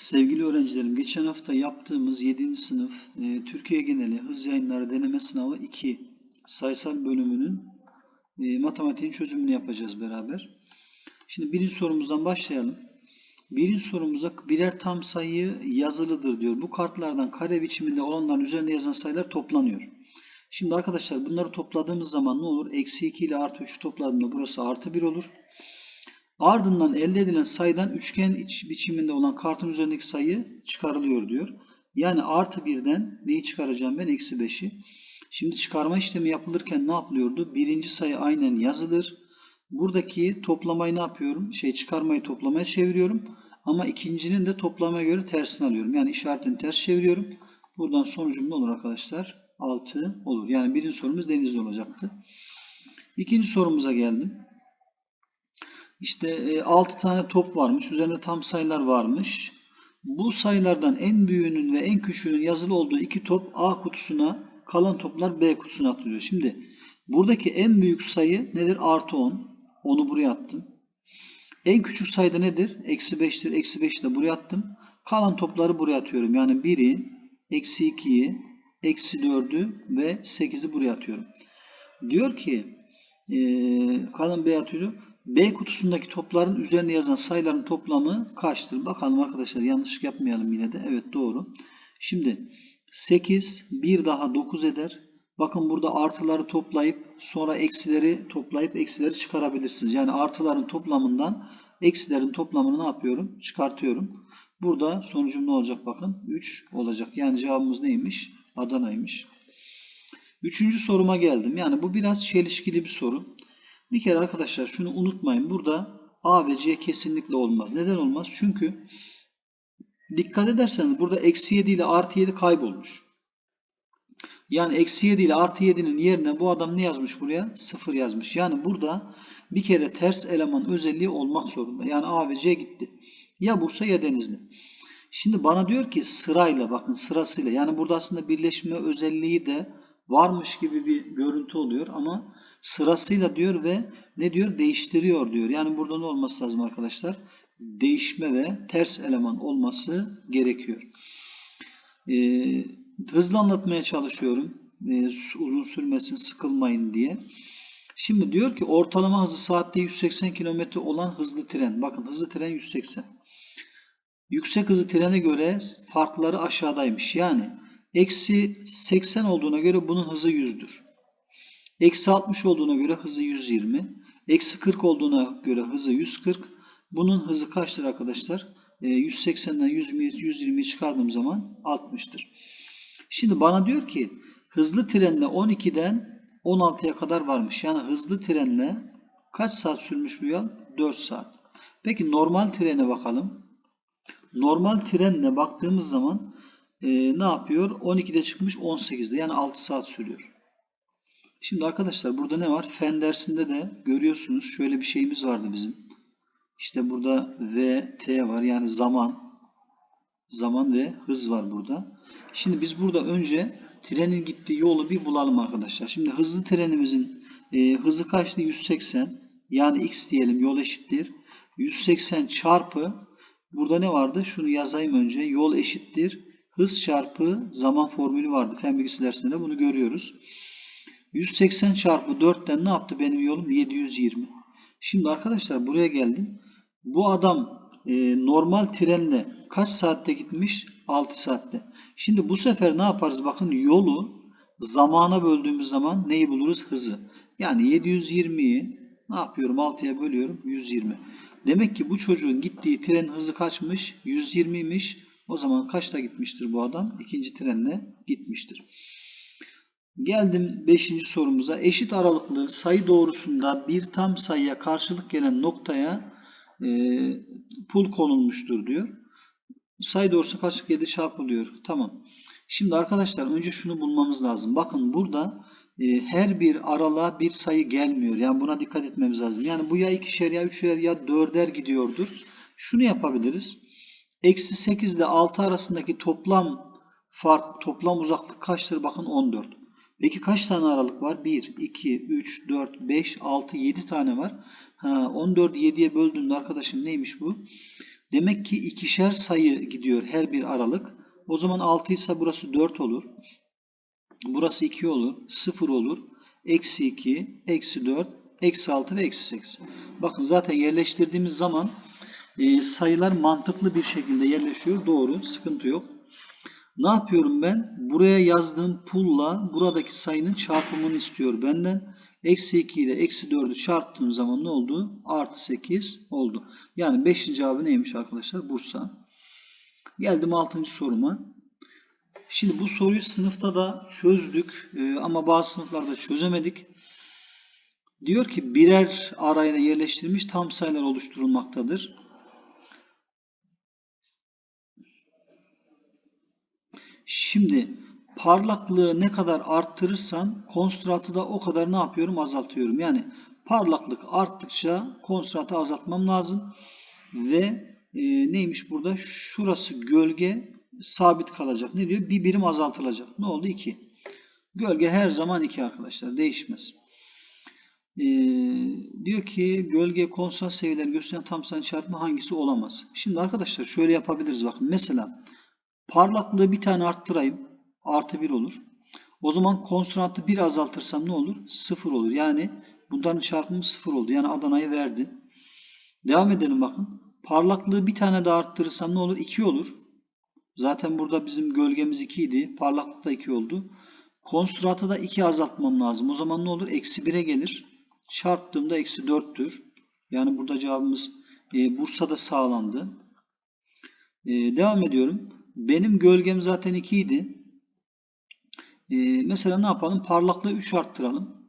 Sevgili öğrencilerim, geçen hafta yaptığımız 7. sınıf e, Türkiye Geneli Hız Yayınları Deneme Sınavı 2 sayısal bölümünün e, matematiğin çözümünü yapacağız beraber. Şimdi birinci sorumuzdan başlayalım. Birinci sorumuza birer tam sayı yazılıdır diyor. Bu kartlardan kare biçiminde olanların üzerinde yazan sayılar toplanıyor. Şimdi arkadaşlar bunları topladığımız zaman ne olur? Eksi 2 ile artı 3'ü topladığımda burası artı 1 olur. Ardından elde edilen sayıdan üçgen iç biçiminde olan kartın üzerindeki sayı çıkarılıyor diyor. Yani artı birden neyi çıkaracağım ben? Eksi 5'i. Şimdi çıkarma işlemi yapılırken ne yapılıyordu? Birinci sayı aynen yazılır. Buradaki toplamayı ne yapıyorum? Şey çıkarmayı toplamaya çeviriyorum. Ama ikincinin de toplamaya göre tersini alıyorum. Yani işaretini ters çeviriyorum. Buradan sonucum ne olur arkadaşlar? 6 olur. Yani birinci sorumuz denizli olacaktı. İkinci sorumuza geldim. İşte 6 tane top varmış. Üzerinde tam sayılar varmış. Bu sayılardan en büyüğünün ve en küçüğünün yazılı olduğu iki top A kutusuna, kalan toplar B kutusuna atılıyor. Şimdi buradaki en büyük sayı nedir? Artı 10. Onu buraya attım. En küçük sayıda nedir? Eksi 5'tir. Eksi 5'i de buraya attım. Kalan topları buraya atıyorum. Yani 1'i, eksi 2'yi, eksi 4'ü ve 8'i buraya atıyorum. Diyor ki kalan B atıyorum. B kutusundaki topların üzerine yazan sayıların toplamı kaçtır? Bakalım arkadaşlar yanlışlık yapmayalım yine de. Evet doğru. Şimdi 8 bir daha 9 eder. Bakın burada artıları toplayıp sonra eksileri toplayıp eksileri çıkarabilirsiniz. Yani artıların toplamından eksilerin toplamını ne yapıyorum? Çıkartıyorum. Burada sonucum ne olacak bakın? 3 olacak. Yani cevabımız neymiş? Adana'ymış. Üçüncü soruma geldim. Yani bu biraz çelişkili bir soru. Bir kere arkadaşlar şunu unutmayın. Burada A ve C kesinlikle olmaz. Neden olmaz? Çünkü dikkat ederseniz burada eksi 7 ile artı 7 kaybolmuş. Yani eksi 7 ile artı 7'nin yerine bu adam ne yazmış buraya? 0 yazmış. Yani burada bir kere ters eleman özelliği olmak zorunda. Yani A ve C gitti. Ya Bursa ya Denizli. Şimdi bana diyor ki sırayla bakın sırasıyla. Yani burada aslında birleşme özelliği de varmış gibi bir görüntü oluyor ama sırasıyla diyor ve ne diyor? Değiştiriyor diyor. Yani burada ne olması lazım arkadaşlar? Değişme ve ters eleman olması gerekiyor. Ee, hızlı anlatmaya çalışıyorum. Ee, uzun sürmesin, sıkılmayın diye. Şimdi diyor ki ortalama hızı saatte 180 km olan hızlı tren. Bakın hızlı tren 180. Yüksek hızlı trene göre farkları aşağıdaymış. Yani eksi 80 olduğuna göre bunun hızı 100'dür. Eksi 60 olduğuna göre hızı 120. Eksi 40 olduğuna göre hızı 140. Bunun hızı kaçtır arkadaşlar? E, 180'den 120'yi çıkardığım zaman 60'tır. Şimdi bana diyor ki hızlı trenle 12'den 16'ya kadar varmış. Yani hızlı trenle kaç saat sürmüş bu yol? 4 saat. Peki normal trene bakalım. Normal trenle baktığımız zaman e, ne yapıyor? 12'de çıkmış 18'de yani 6 saat sürüyor. Şimdi arkadaşlar burada ne var? Fen dersinde de görüyorsunuz şöyle bir şeyimiz vardı bizim. İşte burada V, T var yani zaman. Zaman ve hız var burada. Şimdi biz burada önce trenin gittiği yolu bir bulalım arkadaşlar. Şimdi hızlı trenimizin e, hızı kaçtı? 180. Yani x diyelim yol eşittir. 180 çarpı burada ne vardı? Şunu yazayım önce. Yol eşittir. Hız çarpı zaman formülü vardı. Fen bilgisi dersinde bunu görüyoruz. 180 çarpı 4'ten ne yaptı benim yolum? 720. Şimdi arkadaşlar buraya geldim. Bu adam e, normal trenle kaç saatte gitmiş? 6 saatte. Şimdi bu sefer ne yaparız? Bakın yolu zamana böldüğümüz zaman neyi buluruz? Hızı. Yani 720'yi ne yapıyorum? 6'ya bölüyorum. 120. Demek ki bu çocuğun gittiği tren hızı kaçmış? 120'ymiş. O zaman kaçta gitmiştir bu adam? İkinci trenle gitmiştir. Geldim 5. sorumuza. Eşit aralıklı sayı doğrusunda bir tam sayıya karşılık gelen noktaya e, pul konulmuştur diyor. Sayı doğrusu kaçlık 7 çarpılıyor. Tamam. Şimdi arkadaşlar önce şunu bulmamız lazım. Bakın burada e, her bir aralığa bir sayı gelmiyor. Yani buna dikkat etmemiz lazım. Yani bu ya ikişer ya üçer ya dörder gidiyordur. Şunu yapabiliriz. Eksi 8 ile 6 arasındaki toplam fark, toplam uzaklık kaçtır? Bakın 14. Peki kaç tane aralık var? 1, 2, 3, 4, 5, 6, 7 tane var. Ha, 14'ü 7'ye böldüğünde arkadaşım neymiş bu? Demek ki ikişer sayı gidiyor her bir aralık. O zaman 6 ise burası 4 olur. Burası 2 olur. 0 olur. Eksi 2, eksi 4, eksi 6 ve eksi 8. Bakın zaten yerleştirdiğimiz zaman e, sayılar mantıklı bir şekilde yerleşiyor. Doğru. Sıkıntı yok. Ne yapıyorum ben? Buraya yazdığım pulla buradaki sayının çarpımını istiyor benden. Eksi 2 ile eksi 4'ü çarptığım zaman ne oldu? Artı 8 oldu. Yani 5. cevabı neymiş arkadaşlar? Bursa. Geldim 6. soruma. Şimdi bu soruyu sınıfta da çözdük e, ama bazı sınıflarda çözemedik. Diyor ki birer arayla yerleştirilmiş tam sayılar oluşturulmaktadır. Şimdi parlaklığı ne kadar arttırırsam konstratı da o kadar ne yapıyorum azaltıyorum. Yani parlaklık arttıkça konstratı azaltmam lazım. Ve e, neymiş burada? Şurası gölge sabit kalacak. Ne diyor? Bir birim azaltılacak. Ne oldu? 2. Gölge her zaman 2 arkadaşlar. Değişmez. Ee, diyor ki gölge konstant seviyeler gösteren tam sayı çarpımı hangisi olamaz? Şimdi arkadaşlar şöyle yapabiliriz. Bakın mesela parlaklığı bir tane arttırayım. Artı 1 olur. O zaman konstantı 1 azaltırsam ne olur? 0 olur. Yani bunların çarpımı 0 oldu. Yani Adana'yı verdi. Devam edelim bakın. Parlaklığı bir tane daha arttırırsam ne olur? 2 olur. Zaten burada bizim gölgemiz 2 idi. Parlaklık da 2 oldu. Konstratı da 2 azaltmam lazım. O zaman ne olur? Eksi 1'e gelir. Çarptığımda eksi 4'tür. Yani burada cevabımız e, Bursa'da sağlandı. E, devam ediyorum. Benim gölgem zaten 2 idi. E, mesela ne yapalım? Parlaklığı 3 arttıralım.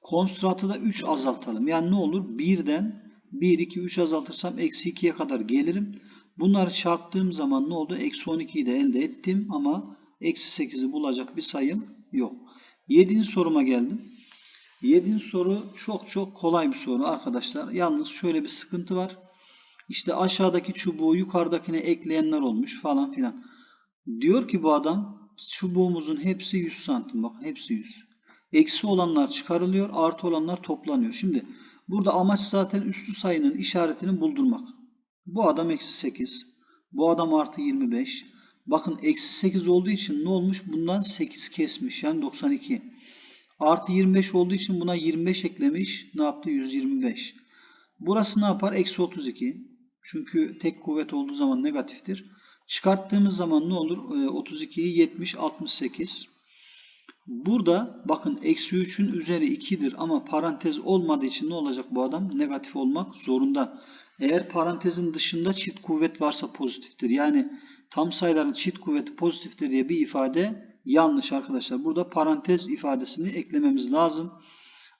Konstratı da 3 azaltalım. Yani ne olur? 1'den 1, 2, 3 azaltırsam eksi 2'ye kadar gelirim. Bunları çarptığım zaman ne oldu? Eksi 12'yi de elde ettim ama eksi 8'i bulacak bir sayım yok. 7. soruma geldim. 7. soru çok çok kolay bir soru arkadaşlar. Yalnız şöyle bir sıkıntı var. İşte aşağıdaki çubuğu yukarıdakine ekleyenler olmuş falan filan. Diyor ki bu adam çubuğumuzun hepsi 100 santim. Bakın hepsi 100. Eksi olanlar çıkarılıyor. Artı olanlar toplanıyor. Şimdi burada amaç zaten üstü sayının işaretini buldurmak. Bu adam eksi 8. Bu adam artı 25. Bakın eksi 8 olduğu için ne olmuş? Bundan 8 kesmiş. Yani 92. Artı 25 olduğu için buna 25 eklemiş. Ne yaptı? 125. Burası ne yapar? Eksi 32. Çünkü tek kuvvet olduğu zaman negatiftir. Çıkarttığımız zaman ne olur? 32'yi 70, 68. Burada bakın eksi 3'ün üzeri 2'dir ama parantez olmadığı için ne olacak bu adam? Negatif olmak zorunda. Eğer parantezin dışında çift kuvvet varsa pozitiftir. Yani tam sayıların çift kuvveti pozitiftir diye bir ifade yanlış arkadaşlar. Burada parantez ifadesini eklememiz lazım.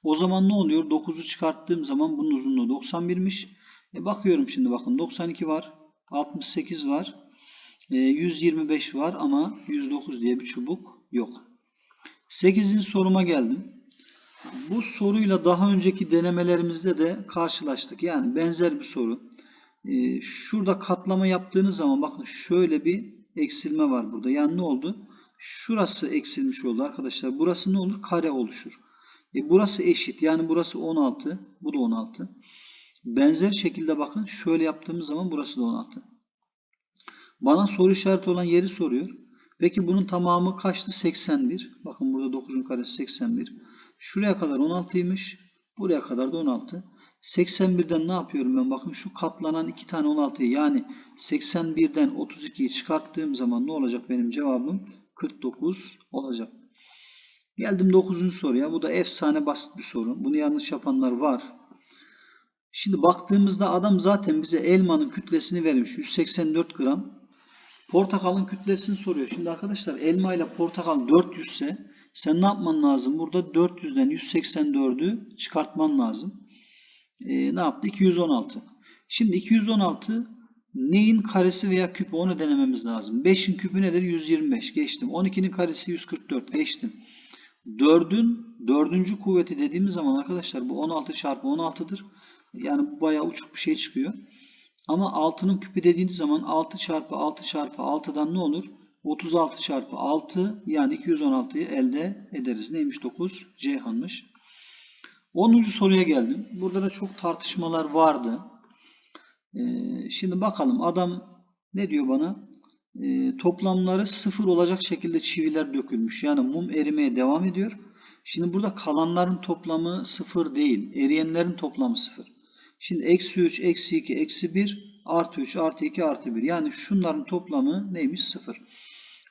O zaman ne oluyor? 9'u çıkarttığım zaman bunun uzunluğu 91'miş. E bakıyorum şimdi bakın 92 var. 68 var. E 125 var ama 109 diye bir çubuk yok. 8. soruma geldim. Bu soruyla daha önceki denemelerimizde de karşılaştık. Yani benzer bir soru. Ee, şurada katlama yaptığınız zaman bakın şöyle bir eksilme var burada. Yani ne oldu? Şurası eksilmiş oldu arkadaşlar. Burası ne olur? Kare oluşur. E, burası eşit. Yani burası 16. Bu da 16. Benzer şekilde bakın şöyle yaptığımız zaman burası da 16. Bana soru işareti olan yeri soruyor. Peki bunun tamamı kaçtı? 81. Bakın burada 9'un karesi 81. Şuraya kadar 16'ymış. Buraya kadar da 16. 81'den ne yapıyorum ben? Bakın şu katlanan iki tane 16'yı yani 81'den 32'yi çıkarttığım zaman ne olacak benim cevabım? 49 olacak. Geldim 9. soruya. Bu da efsane basit bir soru. Bunu yanlış yapanlar var. Şimdi baktığımızda adam zaten bize elmanın kütlesini vermiş. 184 gram. Portakalın kütlesini soruyor. Şimdi arkadaşlar elma ile portakal 400 ise sen ne yapman lazım? Burada 400'den 184'ü çıkartman lazım. E, ne yaptı? 216. Şimdi 216 neyin karesi veya küpü onu denememiz lazım. 5'in küpü nedir? 125. Geçtim. 12'nin karesi 144. Geçtim. 4'ün 4. kuvveti dediğimiz zaman arkadaşlar bu 16 çarpı 16'dır. Yani bayağı uçuk bir şey çıkıyor. Ama 6'nın küpü dediğiniz zaman 6 çarpı 6 çarpı 6'dan ne olur? 36 çarpı 6 yani 216'yı elde ederiz. Neymiş 9? Ceyhan'mış. 10. soruya geldim. Burada da çok tartışmalar vardı. Ee, şimdi bakalım adam ne diyor bana? Ee, toplamları sıfır olacak şekilde çiviler dökülmüş. Yani mum erimeye devam ediyor. Şimdi burada kalanların toplamı sıfır değil. Eriyenlerin toplamı sıfır. Şimdi eksi 3, eksi 2, eksi 1, artı 3, artı 2, artı 1. Yani şunların toplamı neymiş? Sıfır.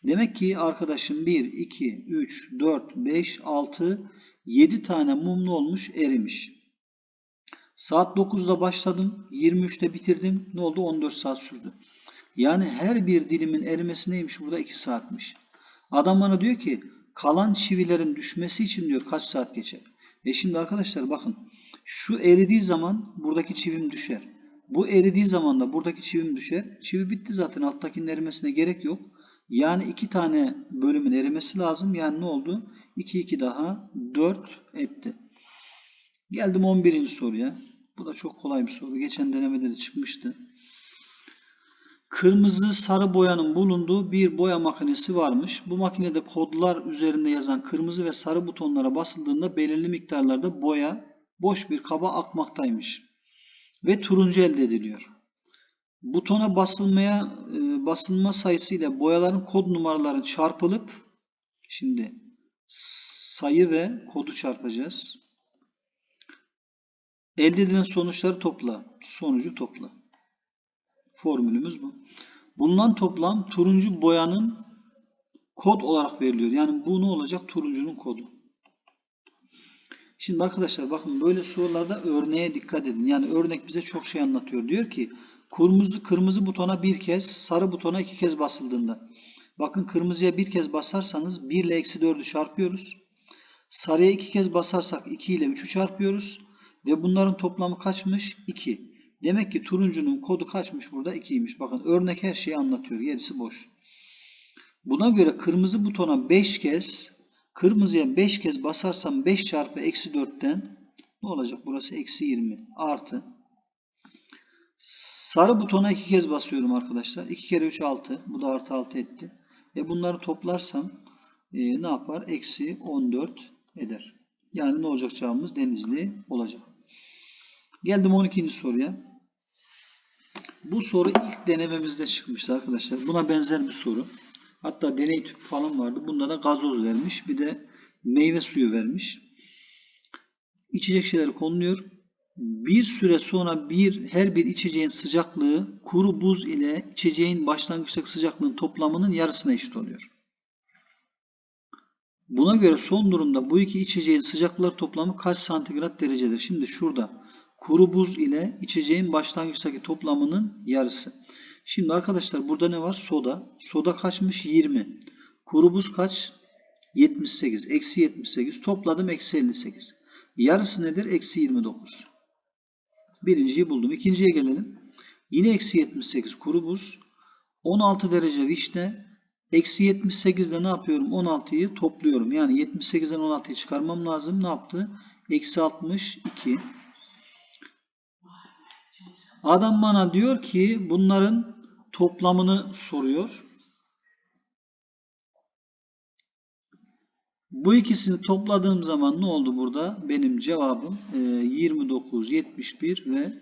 Demek ki arkadaşım 1, 2, 3, 4, 5, 6, 7 tane mumlu olmuş erimiş. Saat 9'da başladım. 23'te bitirdim. Ne oldu? 14 saat sürdü. Yani her bir dilimin erimesi neymiş? Burada 2 saatmiş. Adam bana diyor ki kalan çivilerin düşmesi için diyor kaç saat geçer? E şimdi arkadaşlar bakın şu eridiği zaman buradaki çivim düşer. Bu eridiği zaman da buradaki çivim düşer. Çivi bitti zaten alttakinin erimesine gerek yok. Yani iki tane bölümün erimesi lazım. Yani ne oldu? 2 2 daha 4 etti. Geldim 11. soruya. Bu da çok kolay bir soru. Geçen denemede de çıkmıştı. Kırmızı sarı boyanın bulunduğu bir boya makinesi varmış. Bu makinede kodlar üzerinde yazan kırmızı ve sarı butonlara basıldığında belirli miktarlarda boya boş bir kaba akmaktaymış. Ve turuncu elde ediliyor. Butona basılmaya e, basılma sayısı ile boyaların kod numaraları çarpılıp şimdi sayı ve kodu çarpacağız. Elde edilen sonuçları topla. Sonucu topla. Formülümüz bu. Bulunan toplam turuncu boyanın kod olarak veriliyor. Yani bu ne olacak? Turuncunun kodu. Şimdi arkadaşlar bakın böyle sorularda örneğe dikkat edin. Yani örnek bize çok şey anlatıyor. Diyor ki kırmızı kırmızı butona bir kez, sarı butona iki kez basıldığında. Bakın kırmızıya bir kez basarsanız 1 ile eksi 4'ü çarpıyoruz. Sarıya iki kez basarsak 2 ile 3'ü çarpıyoruz. Ve bunların toplamı kaçmış? 2. Demek ki turuncunun kodu kaçmış burada? 2'ymiş. Bakın örnek her şeyi anlatıyor. Gerisi boş. Buna göre kırmızı butona 5 kez, kırmızıya 5 kez basarsam 5 çarpı eksi 4'ten ne olacak? Burası eksi 20 artı. Sarı butona 2 kez basıyorum arkadaşlar. 2 kere 3 6. Bu da artı 6 etti. E bunları toplarsam e, ne yapar? Eksi 14 eder. Yani ne olacak cevabımız? Denizli olacak. Geldim 12. soruya. Bu soru ilk denememizde çıkmıştı arkadaşlar. Buna benzer bir soru. Hatta deney tüpü falan vardı. Bunda da gazoz vermiş. Bir de meyve suyu vermiş. İçecek şeyler konuluyor. Bir süre sonra bir her bir içeceğin sıcaklığı kuru buz ile içeceğin başlangıçtaki sıcaklığın toplamının yarısına eşit oluyor. Buna göre son durumda bu iki içeceğin sıcaklıkları toplamı kaç santigrat derecedir? Şimdi şurada kuru buz ile içeceğin başlangıçtaki toplamının yarısı. Şimdi arkadaşlar burada ne var? Soda. Soda kaçmış? 20. Kuru buz kaç? 78. Eksi 78. Topladım. Eksi 58. Yarısı nedir? Eksi 29. Birinciyi buldum. İkinciye gelelim. Yine eksi 78 kuru buz. 16 derece vişne. Eksi 78 ile ne yapıyorum? 16'yı topluyorum. Yani 78'den 16'yı çıkarmam lazım. Ne yaptı? Eksi 62. Adam bana diyor ki bunların toplamını soruyor. Bu ikisini topladığım zaman ne oldu burada? Benim cevabım 29, 71 ve